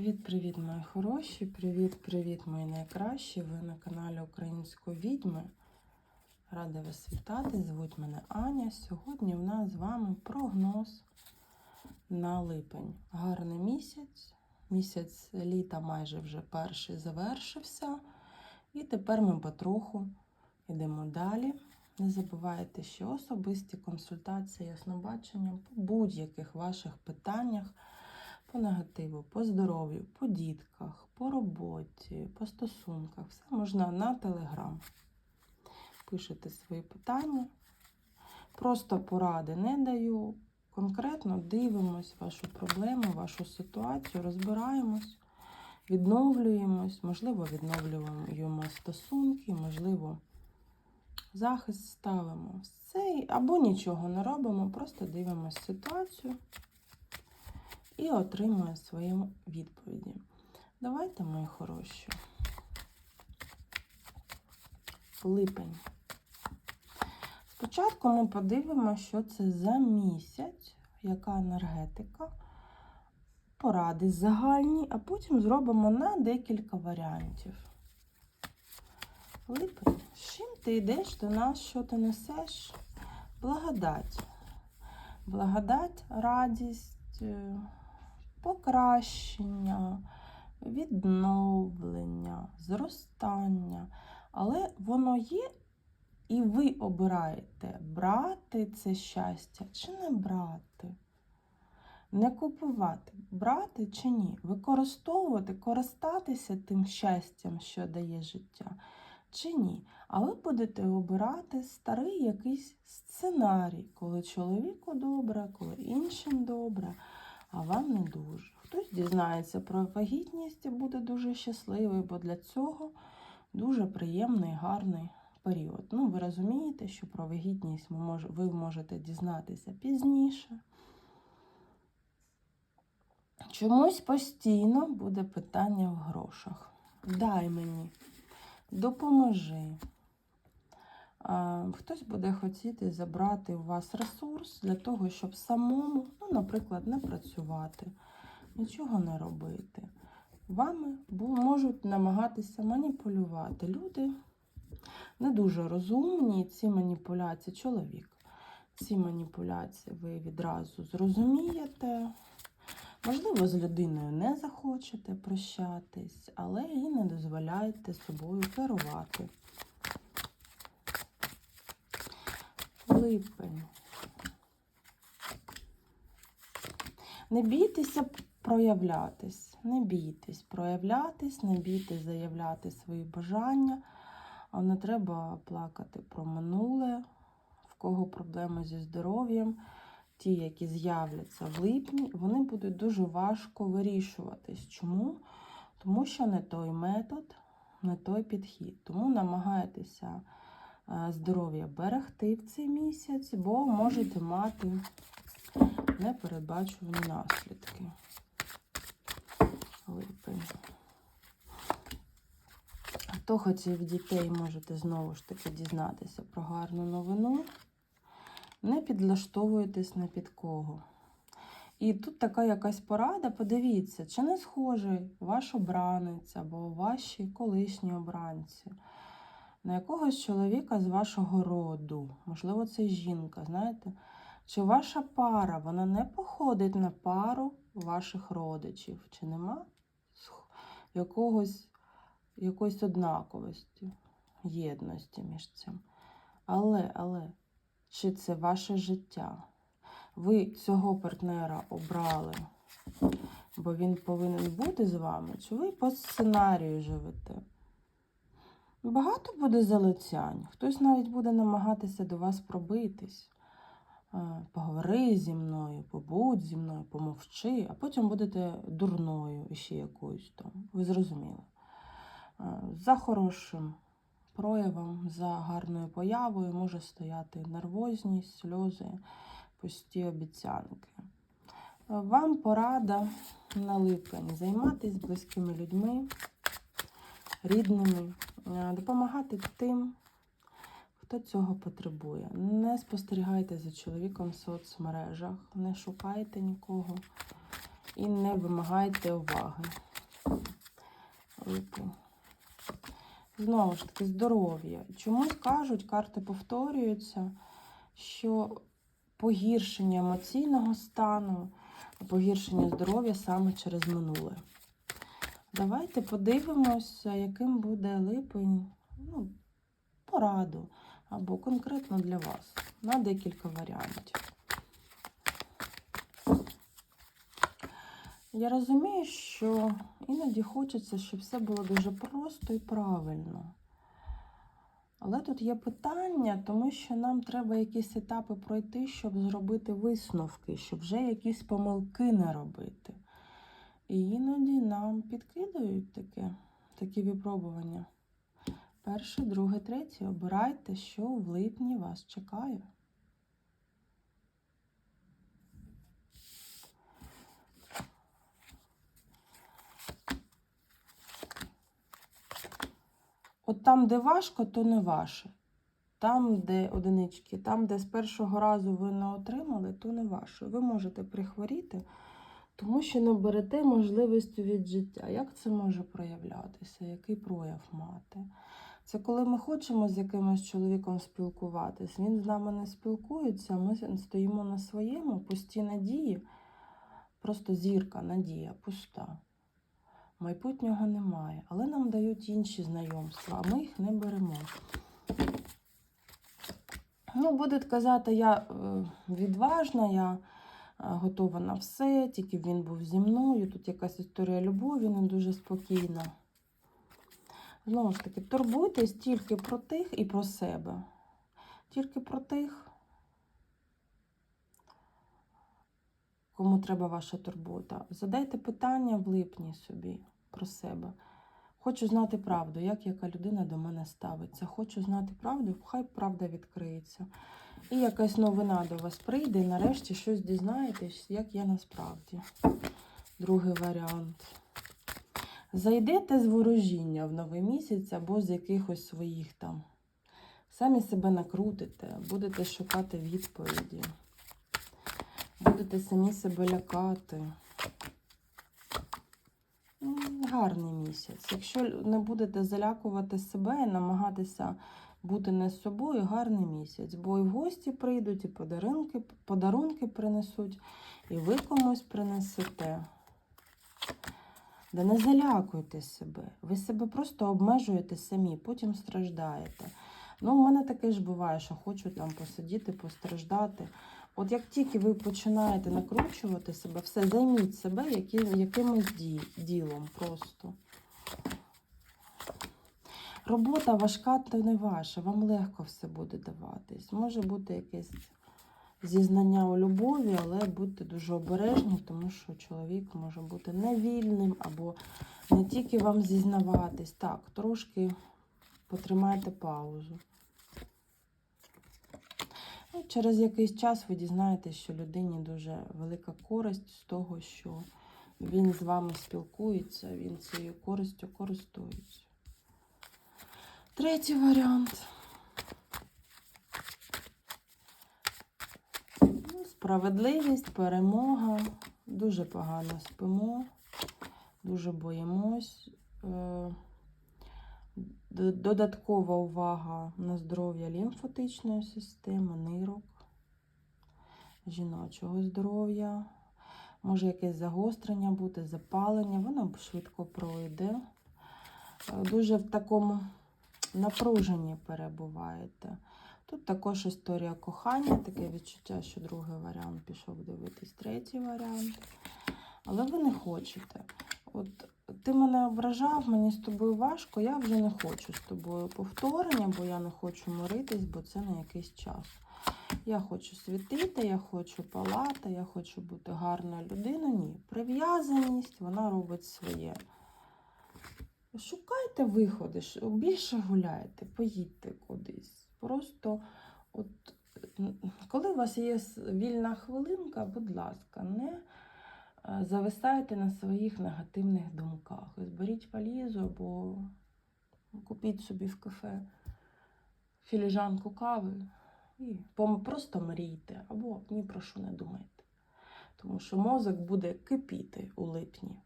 Привіт-привіт, мої хороші! Привіт-привіт, мої найкращі! Ви на каналі Української відьми. Рада вас вітати. Звуть мене Аня. Сьогодні в нас з вами прогноз на липень. Гарний місяць. Місяць літа майже вже перший завершився. І тепер ми потроху йдемо далі. Не забувайте, що особисті консультації, яснобачення по будь-яких ваших питаннях по негативу, по здоров'ю, по дітках, по роботі, по стосунках. Все можна на телеграм. Пишете свої питання. Просто поради не даю. Конкретно дивимось вашу проблему, вашу ситуацію, розбираємось, відновлюємось, можливо, відновлюємо стосунки, можливо, захист ставимо. Все, або нічого не робимо, просто дивимося ситуацію і отримує свої відповіді. Давайте, мої хороші. Липень. Спочатку ми подивимося, що це за місяць, яка енергетика, поради загальні, а потім зробимо на декілька варіантів. Липень. З чим ти йдеш до нас, що ти несеш? Благодать. Благодать, радість, е, покращення, відновлення, зростання. Але воно є, і ви обираєте, брати це щастя чи не брати. Не купувати, брати чи ні, використовувати, користатися тим щастям, що дає життя, чи ні. А ви будете обирати старий якийсь сценарій, коли чоловіку добре, коли іншим добре а вам не дуже. Хтось дізнається про вагітність і буде дуже щасливий, бо для цього дуже приємний, гарний період. Ну, ви розумієте, що про вагітність ви можете дізнатися пізніше. Чомусь постійно буде питання в грошах. Дай мені, допоможи. Хтось буде хотіти забрати у вас ресурс для того, щоб самому, ну, наприклад, не працювати, нічого не робити. Вами можуть намагатися маніпулювати. Люди не дуже розумні, ці маніпуляції, чоловік. Ці маніпуляції ви відразу зрозумієте. Можливо, з людиною не захочете прощатись, але і не дозволяєте собою керувати. Липень. Не бійтеся проявлятись, не бійтесь проявлятись, не бійтесь заявляти свої бажання, а не треба плакати про минуле, в кого проблеми зі здоров'ям. Ті, які з'являться в липні, вони будуть дуже важко вирішуватись. Чому? Тому що не той метод, не той підхід. Тому намагайтеся здоров'я берегти в цей місяць, бо можете мати непередбачувані наслідки. Липень. Хто хотів дітей, можете знову ж таки дізнатися про гарну новину. Не підлаштовуйтесь на під кого. І тут така якась порада, подивіться, чи не схожий ваш обранець або ваші колишні обранці на якогось чоловіка з вашого роду, можливо, це жінка, знаєте, чи ваша пара вона не походить на пару ваших родичів, чи нема якогось, якоїсь однаковості, єдності між цим. Але, але, чи це ваше життя? Ви цього партнера обрали, бо він повинен бути з вами, чи ви по сценарію живете? Багато буде залицянь, хтось навіть буде намагатися до вас пробитись. Поговори зі мною, побудь зі мною, помовчи, а потім будете дурною і ще якоюсь там. Ви зрозуміли. За хорошим проявом, за гарною появою може стояти нервозність, сльози, пусті обіцянки. Вам порада на липень займатися близькими людьми, рідними. Е, допомагати тим, хто цього потребує. Не спостерігайте за чоловіком в соцмережах, не шукайте нікого і не вимагайте уваги. Знову ж таки, здоров'я. Чомусь кажуть, карти повторюються, що погіршення емоційного стану, погіршення здоров'я саме через минуле. Давайте подивимося, яким буде липень, ну, пораду або конкретно для вас на декілька варіантів. Я розумію, що іноді хочеться, щоб все було дуже просто і правильно. Але тут є питання, тому що нам треба якісь етапи пройти, щоб зробити висновки, щоб вже якісь помилки не робити. І іноді нам підкидають таке, такі випробування. Перше, друге, третє. Обирайте, що в липні вас чекає. От там, де важко, то не ваше. Там, де одинички, там, де з першого разу ви не отримали, то не ваше. Ви можете прихворіти, тому що не берете можливості від життя. Як це може проявлятися? Який прояв мати? Це коли ми хочемо з якимось чоловіком спілкуватись, він з нами не спілкується, ми стоїмо на своєму, пусті надії, просто зірка, надія, пуста. Майбутнього немає, але нам дають інші знайомства, а ми їх не беремо. Ну, будуть казати, я е, відважна, я готова на все, тільки він був зі мною. Тут якась історія любові, не дуже спокійна. Знову ж таки, турбуйтесь тільки про тих і про себе. Тільки про тих, кому треба ваша турбота. Задайте питання в липні собі про себе. Хочу знати правду, як яка людина до мене ставиться. Хочу знати правду, хай правда відкриється. І якась новина до вас прийде, і нарешті щось дізнаєтесь, як я насправді. Другий варіант. Зайдете з ворожіння в новий місяць або з якихось своїх там. Самі себе накрутите, будете шукати відповіді. Будете самі себе лякати. Гарний місяць. Якщо не будете залякувати себе і намагатися бути не з собою, гарний місяць. Бо і в гості прийдуть, і подарунки, подарунки принесуть, і ви комусь принесете. Да не залякуйте себе. Ви себе просто обмежуєте самі, потім страждаєте. Ну, у мене таке ж буває, що хочу там посидіти, постраждати. От як тільки ви починаєте накручувати себе, все, займіть себе якимось ді, ділом просто. Робота важка, то не ваша, вам легко все буде даватись. Може бути якесь зізнання у любові, але будьте дуже обережні, тому що чоловік може бути невільним або не тільки вам зізнаватись. Так, трошки потримайте паузу. Через якийсь час ви дізнаєтесь, що людині дуже велика користь з того, що він з вами спілкується, він цією користю користується. Третій варіант. Ну, Справедливість, перемога. Дуже погано спимо, дуже боїмось. Додаткова увага на здоров'я лімфатичної системи, нирок, жіночого здоров'я. Може якесь загострення бути, запалення, воно швидко пройде. Е, Дуже в такому напруженні перебуваєте. Тут також історія кохання, таке відчуття, що другий варіант пішов дивитись, третій варіант. Але ви не хочете. От ти мене ображав, мені з тобою важко, я вже не хочу з тобою повторення, бо я не хочу миритись, бо це на якийсь час. Я хочу світити, я хочу палати, я хочу бути гарною людиною. Ні. Прив'язаність, вона робить своє. Шукайте виходи, більше гуляйте, поїдьте кудись. Просто, от, коли у вас є вільна хвилинка, будь ласка, не е, зависайте на своїх негативних думках. Зберіть валізу або купіть собі в кафе філіжанку кави і просто мрійте, або ні про що не думайте. Тому що мозок буде кипіти у липні.